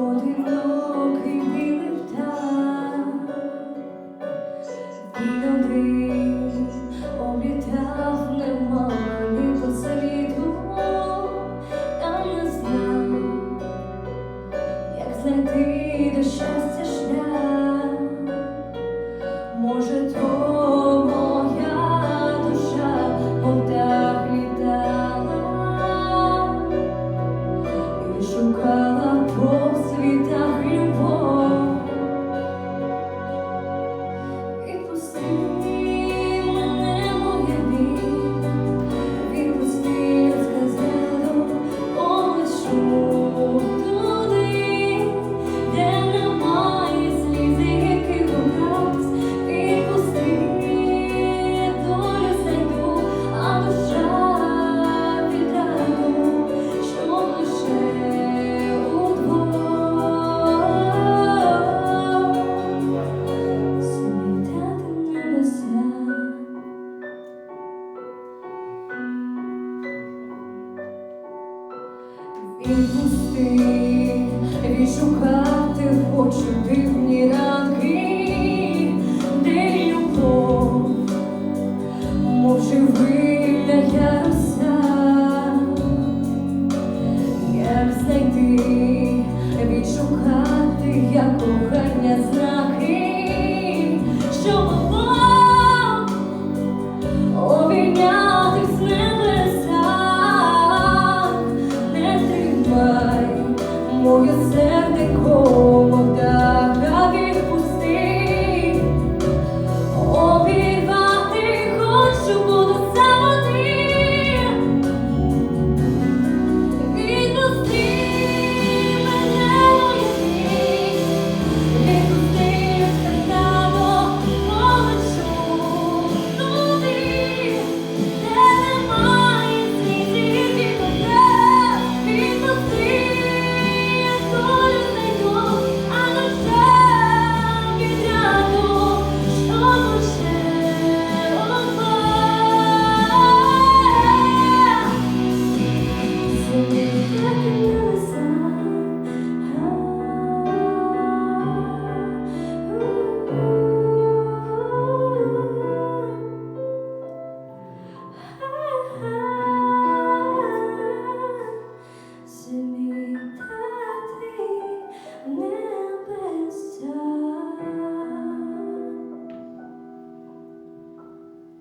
Одинокий білий птах, і добрий em você. grande corazón.